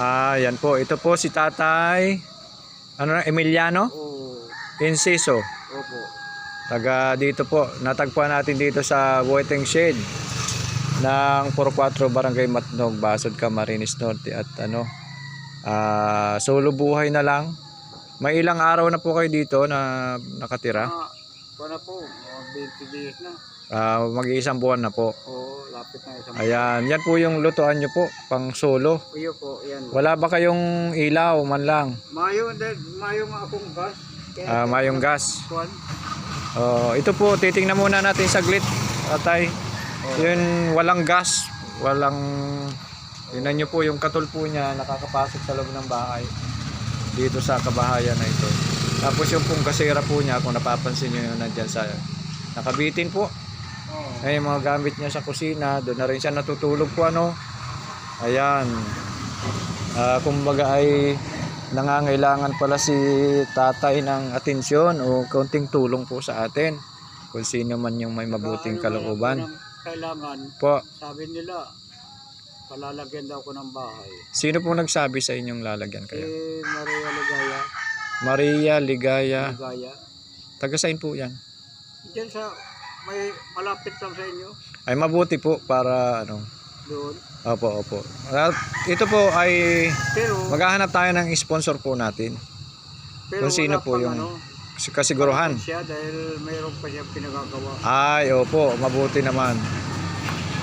Ah, yan po. Ito po si Tatay ano na, Emiliano Oo. Inciso. Opo. Taga dito po. Natagpuan natin dito sa Waiting Shed ng 44 Barangay Matnog, Basod, Camarines Norte at ano ah solo buhay na lang. May ilang araw na po kayo dito na nakatira. Ah, na po, mga 20 days na. Ah, mag-iisang buwan na po. Oo, lapit na isang Ayan, yan po yung lutuan nyo po, pang solo. Iyo po, yan. Wala ba kayong ilaw man lang? Mayo, mayo nga akong gas. Ah, mayong gas. Kwan. Oh, ito po, titingnan muna natin saglit, atay. Yun, walang gas, walang... Tingnan nyo po, yung katol po niya nakakapasok sa loob ng bahay. Dito sa kabahayan na ito. Tapos yung pong kasera po niya, kung napapansin nyo yun, nandyan sa... Nakabitin po. Oo. Ay, mga gamit niya sa kusina, doon na rin siya natutulog po, ano. Ayan. Ah, kumbaga ay nangangailangan pala si tatay ng atensyon o kaunting tulong po sa atin. Kung sino man yung may mabuting kalooban. Kailangan, Po, sabi nila, palalagyan daw ko ng bahay. sino po nagsabi sa inyong lalagyan kayo? Eh, Maria Ligaya, Maria Ligaya. Ligaya. Taga saan po yan? Diyan sa, may malapit lang sa inyo, Ay mabuti po para ano. doon. Opo, opo. At ito po ay Pero, maghahanap tayo ng sponsor po natin. pero kung sino po yung- ano, Kasiguruhan. siya dahil mayroon pa siya pinagagawa. Ay, opo, mabuti naman.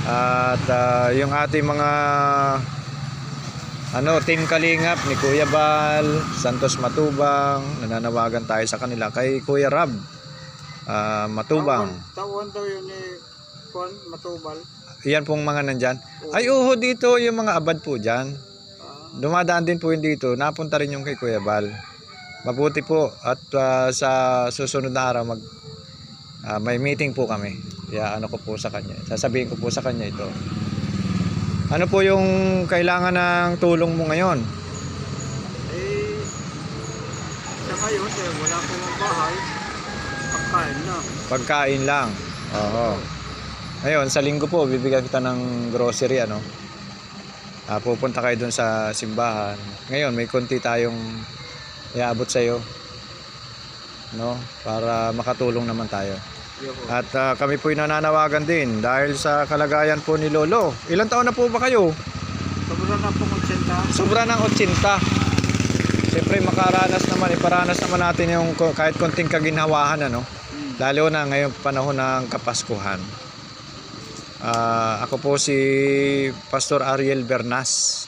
At ah, yung ating mga ano, Team Kalingap ni Kuya Bal, Santos Matubang, nananawagan tayo sa kanila kay Kuya Rab ah, Matubang. Tawon daw yun ni Kwan, Matubal. Iyan pong mga nandyan. Oo. Ay, uho dito yung mga abad po dyan. Ah, Dumadaan din po yun dito. Napunta rin yung kay Kuya Bal. Mabuti po at ah, sa susunod na araw mag ah, may meeting po kami. Kaya ano ko po sa kanya. Sasabihin ko po sa kanya ito. Ano po yung kailangan ng tulong mo ngayon? eh, sa ngayon, eh, wala ko ng bahay. Pagkain na. Pagkain lang. Oo. Ngayon, sa linggo po, bibigyan kita ng grocery, ano? Ah, pupunta kayo dun sa simbahan. Ngayon, may konti tayong iabot sa'yo. No? Para makatulong naman tayo. Po. At ah, kami po'y nananawagan din dahil sa kalagayan po ni Lolo. Ilang taon na po ba kayo? Sobrang na 80. Sobra ng 80. Siyempre makaranas naman, iparanas naman natin yung ko- kahit konting kaginhawahan ano. Lalo na ngayong panahon ng Kapaskuhan. Ah, ako po si Pastor Ariel Bernas.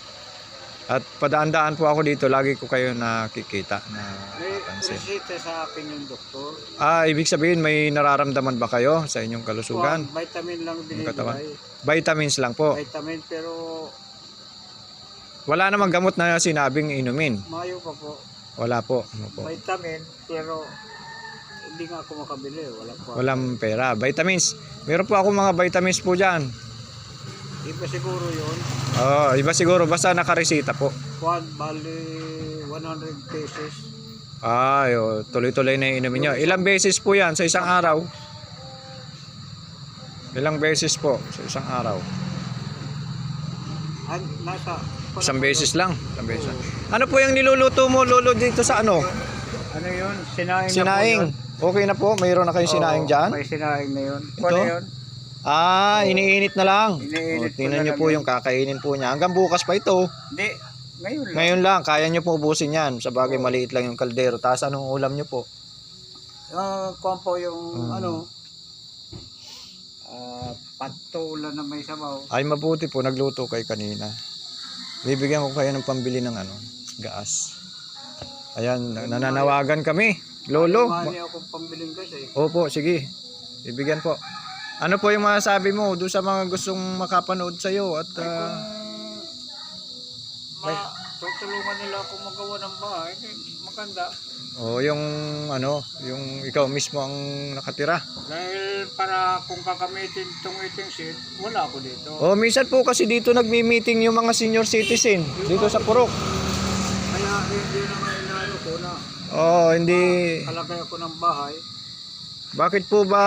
At padaan-daan po ako dito, lagi ko kayo nakikita na May napansin. resita sa akin yung doktor. Ah, ibig sabihin may nararamdaman ba kayo sa inyong kalusugan? Kwan, vitamin lang katawan. binibigay. Vitamins lang po. Vitamin pero Wala namang gamot na sinabing inumin. mayo pa po. Wala po. Ano po. Vitamin pero hindi nga ako makabili. Wala pa. Walang pera. Vitamins. Meron po ako mga vitamins po dyan. Iba siguro yun. Oh, iba siguro basta nakaresita po. Kwan, bali 100 pesos. Ay, oh, tuloy-tuloy na inumin nyo. Ilang beses po yan sa isang araw? Ilang beses po sa isang araw? An, nasa... Isang beses lang. Isang beses lang. Ano po yung niluluto mo, lolo, dito sa ano? Ano yun? Sinaing, Sinaing. na po yun. Okay na po? Mayroon na kayong sinaing Oo, dyan? May sinaing na yun. Ito? Ano yun? Ah, iniinit na lang. Iniinit Oh, ko tingnan na lang po yun. yung kakainin po niya. Hanggang bukas pa ito. Hindi. Ngayon lang. Ngayon lang, kaya nyo po ubusin yan. Sa bagay, maliit lang yung kaldero. Tapos anong ulam nyo po? Ah, kwan po yung Mm. ano, ah, patulan na may sabaw. Ay, mabuti po. Nagluto kay kanina. Bibigyan ko kayo ng pambili ng ano, gas. Ayan, nananawagan kami. Lolo. Mali akong pambiling kasi. Opo, sige. Bibigyan po. Ano po yung masasabi mo doon sa mga gustong makapanood sa iyo at Ay, kung ma, tutulungan nila ako magawa ng bahay, eh, maganda. oh, yung ano, yung ikaw mismo ang nakatira. Dahil para kung kakamitin itong eating sheet, wala ako dito. Oh, minsan po kasi dito nagmi-meeting yung mga senior citizen dito sa Purok. Kaya hindi na nga inalo ko na Oh, hindi kalagay ako ng bahay. Bakit po ba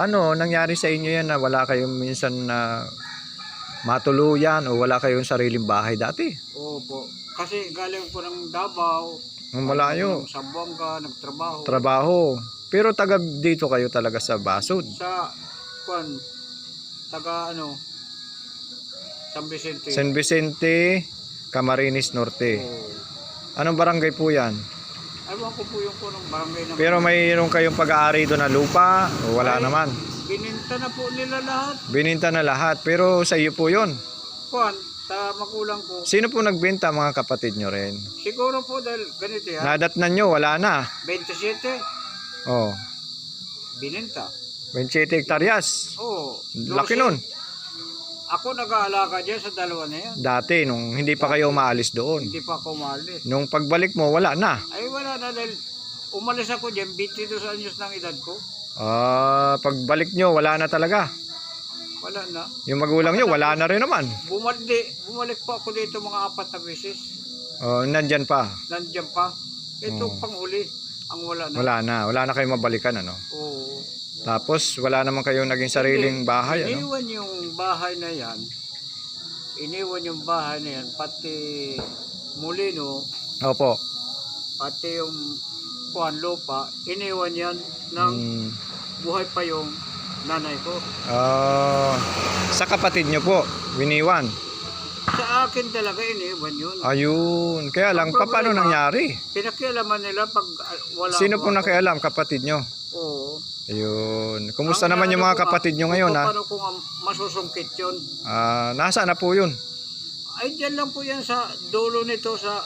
ano nangyari sa inyo yan na wala kayong minsan na matuluyan o wala kayong sariling bahay dati? Opo. Kasi galing po ng Davao. Ang malayo. Sa Buanga, nagtrabaho. Trabaho. Pero taga dito kayo talaga sa Basod. sa, kwan, taga ano, San Vicente. San Vicente, Camarines Norte. Oo. Anong barangay po yan? Ewan ko po yung kunong barangay na Pero mayroon kayong pag-aari doon na lupa o wala Ay. naman? Bininta na po nila lahat. Bininta na lahat pero sa iyo po yon. Kwan, sa magulang ko. Sino po nagbenta mga kapatid nyo rin? Siguro po dahil ganito yan. Nadatnan nyo, wala na. 27, Oh, bininta. 27 hektaryas. Oo. Laki nun. Ako nag-aalaga dyan sa dalawa na yan. Dati, nung hindi pa kayo umaalis doon. Hindi pa ako umalis. Nung pagbalik mo, wala na. Ay wala na dahil umalis ako dyan, 22 anyos ng edad ko. Ah, pagbalik nyo, wala na talaga. Wala na. Yung magulang nyo, wala na rin naman. Bumalik, bumalik pa ako dito mga apat na beses. Oh, nandyan pa. Nandiyan pa. Ito Oo. panghuli. Ang wala na. Wala na. Wala na kayong mabalikan, ano? Oo. Tapos, wala naman kayong naging sariling bahay, ano? Iniwan yung bahay na yan. Iniwan yung bahay na yan. Pati mulino, Opo. pati yung kuan lupa, iniwan yan ng Mm. buhay pa yung nanay ko. Ah, sa kapatid nyo po, winiwan. Sa akin talaga iniwan yun. Ayun. Kaya lang, Ang problema- paano nangyari? Pinakialaman nila pag ah, wala Sino ko po nakialam, kapatid nyo? Oo. Ayun. Kumusta Ang naman yung mga ko nga, kapatid nyo ngayon, ha? Paano kung masusungkit yun? Ah, nasa na po yun? Ay, dyan lang po yan sa dulo nito sa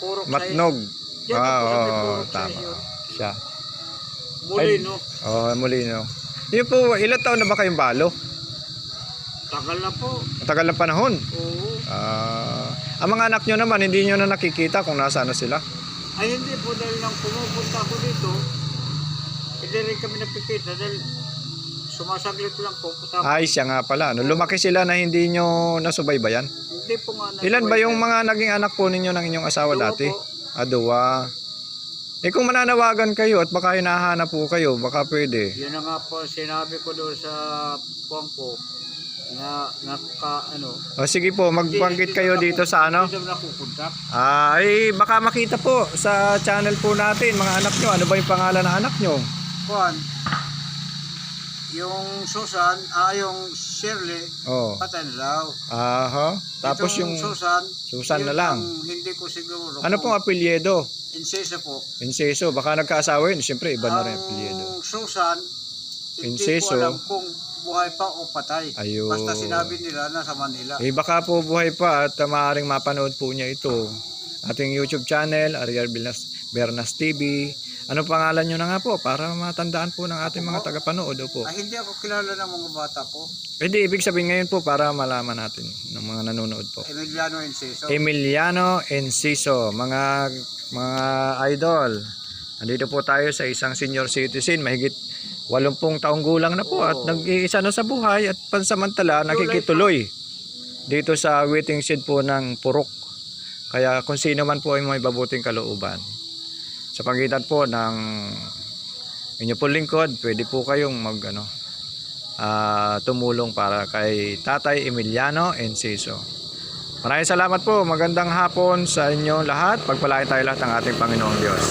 Purok Matnog. Size. Dyan lang Ah, oo, Purok tama. Size yun. Siya. Mulino. Oh, muli, no? Yun po, ilang taon na ba kayong balo? Tagal na po. Matagal ng panahon. Oo. Ah, ang mga anak nyo naman, hindi nyo na nakikita kung nasaan na sila. Ay, hindi po dahil nang pumupunta ako dito, hindi rin kami napikita dahil sumasaglit lang po. Tapos, Ay, siya nga pala. No? Lumaki sila na hindi nyo nasubaybayan. hindi po nga na- Ilan ba yung mga naging anak po ninyo ng inyong asawa Dalawa dati? po. Ah, dua. Eh kung mananawagan kayo at baka hinahanap po kayo, baka pwede. Yun na nga po sinabi ko doon sa puwang ko na naka ano. O sige po, magbanggit kayo dito sa ano. Hindi na napupunta. Ah, ay baka makita po sa channel po natin, mga anak nyo. Ano ba yung pangalan ng anak nyo? Kuan, yung Susan, ah, yung Shirley, Oh. patay na daw. Aha. Tapos Itong yung Susan, Susan na lang. ang hindi ko siguro. Ano pong apelyedo? Insesa po. Inseso. Baka nagkaasawa yun. Siyempre, iba na rin apelyedo. Ang Susan, hindi Inseso. ko alam kung buhay pa o patay. Ayun. Basta sinabi nila na sa Manila. Eh baka po buhay pa at uh, maaaring mapanood po niya ito. Ating YouTube channel, Ariel Bernas, Bernas TV. Ano pangalan nyo na nga po para matandaan po ng ating mga tagapanood po. Ah, hindi ako kilala ng mga bata po. Pwede ibig sabihin ngayon po para malaman natin ng mga nanonood po. Emiliano Inseso. Emiliano Enciso, mga mga idol. Andito po tayo sa isang senior citizen, mahigit 80 taong gulang na po at Oo. nag-iisa na sa buhay at pansamantala nakikituloy dito sa waiting shed po ng Purok. Kaya kung sino man po ay may babuting kalooban. Sa pagitan po ng inyo po lingkod, pwede po kayong mag ano, ah, tumulong para kay Tatay Emiliano Enciso. Maraming salamat po. Magandang hapon sa inyo lahat. Pagpalain tayo lahat ng ating Panginoong Diyos.